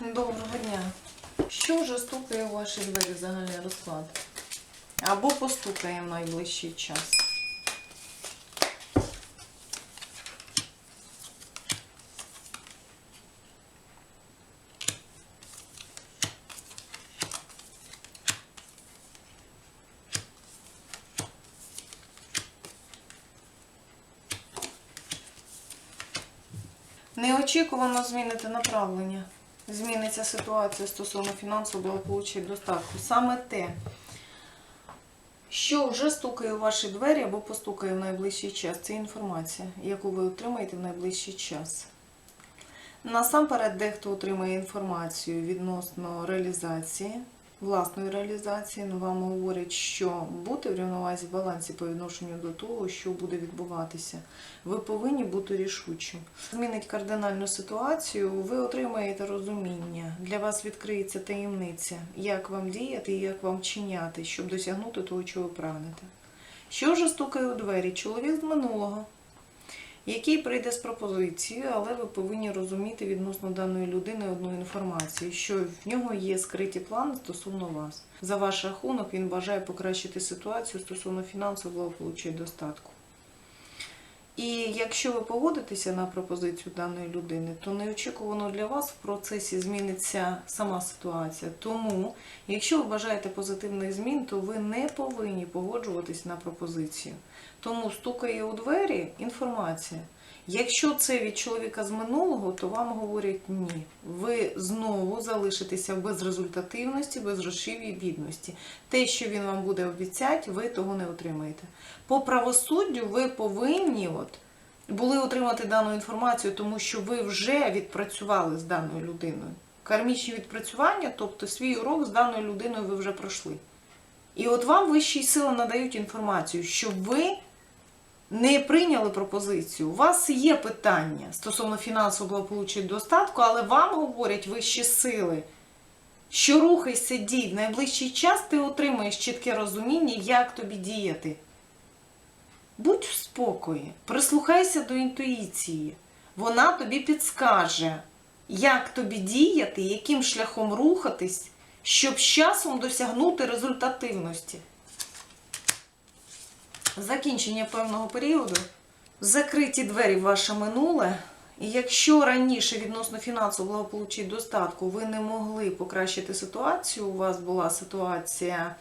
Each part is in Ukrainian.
Доброго дня. Що вже стукає у ваші двері загальний розклад? Або постукає в найближчий час. Неочікувано зміните направлення. Зміниться ситуація стосовно фінансового благополуччя і достатку. Саме те, що вже стукає у ваші двері або постукає в найближчий час. Це інформація, яку ви отримаєте в найближчий час. Насамперед, дехто отримає інформацію відносно реалізації, власної реалізації. Ну, Вам говорять, що бути в рівновазі в балансі по відношенню до того, що буде відбуватися. Ви повинні бути рішучим. Змінить кардинальну ситуацію, ви отримаєте розуміння. Для вас відкриється таємниця, як вам діяти і як вам чиняти, щоб досягнути того, чого прагнете. Що вже стукає у двері? Чоловік з минулого який прийде з пропозицією, але ви повинні розуміти відносно даної людини одну інформацію, що в нього є скриті плани стосовно вас. За ваш рахунок він бажає покращити ситуацію стосовно фінансового благополуччя і достатку. І якщо ви погодитеся на пропозицію даної людини, то неочікувано для вас в процесі зміниться сама ситуація. Тому, якщо ви бажаєте позитивних змін, то ви не повинні погоджуватись на пропозицію. Тому стукає у двері інформація. Якщо це від чоловіка з минулого, то вам говорять ні. Ви знову залишитеся в безрезультативності, безгрошів'ї і бідності. Те, що він вам буде обіцяти, ви того не отримаєте. По правосуддю ви повинні от, були отримати дану інформацію, тому що ви вже відпрацювали з даною людиною. Кармічні відпрацювання, тобто свій урок з даною людиною ви вже пройшли. І от вам вищі сили надають інформацію, що ви не прийняли пропозицію. У вас є питання стосовно фінансового благополуччя достатку, але вам говорять вищі сили, що рухайся, дій, в найближчий час ти отримаєш чітке розуміння, як тобі діяти. Будь в спокої, прислухайся до інтуїції. Вона тобі підскаже, як тобі діяти, яким шляхом рухатись, щоб з часом досягнути результативності. Закінчення певного періоду, закриті двері в ваше минуле. І якщо раніше відносно фінансового благополуччя достатку ви не могли покращити ситуацію, у вас була ситуація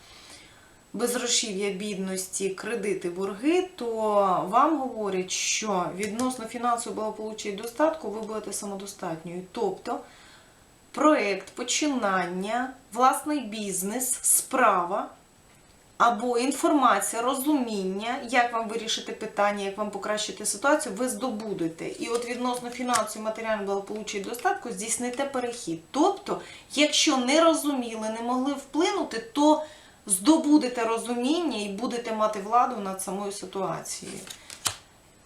безгрошів'я, бідності, кредити, борги, то вам говорять, що відносно фінансового благополуччя достатку ви будете самодостатньою. Тобто проєкт, починання, власний бізнес, справа або інформація, розуміння, як вам вирішити питання, як вам покращити ситуацію, ви здобудете. І от відносно фінансового, матеріального благополуччя і достатку здійсните перехід. Тобто, якщо не розуміли, не могли вплинути, то здобудете розуміння і будете мати владу над самою ситуацією.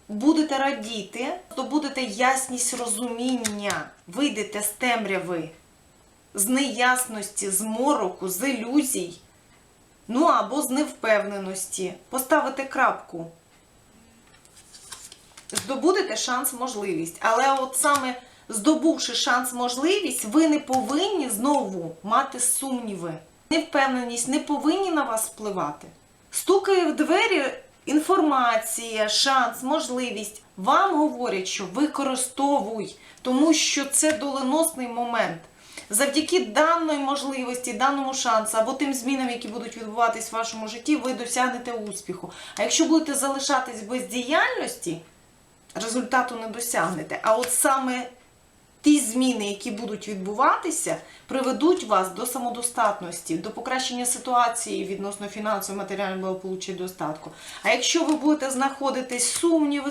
Будете радіти, здобудете ясність розуміння, вийдете з темряви, з неясності, з мороку, з ілюзій. Ну або з невпевненості. Поставити крапку. Здобудете шанс, можливість. Але от саме здобувши шанс, можливість, ви не повинні знову мати сумніви. Невпевненість не повинні на вас впливати. Стукає в двері інформація, шанс, можливість. Вам говорять, що використовуй, тому що це доленосний момент. Завдяки даної можливості, даному шансу або тим змінам, які будуть відбуватись в вашому житті, ви досягнете успіху. А якщо будете залишатись без діяльності, результату не досягнете. А от саме ті зміни, які будуть відбуватися, приведуть вас до самодостатності, до покращення ситуації відносно фінансового матеріального благополуччя і достатку. А якщо ви будете знаходитись в сумніви,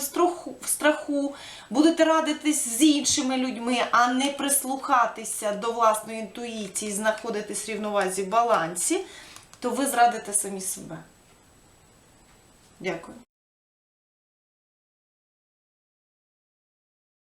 в страху, будете радитись з іншими людьми, а не прислухатися до власної інтуїції, знаходитись в рівновазі в балансі, то ви зрадите самі себе. Дякую.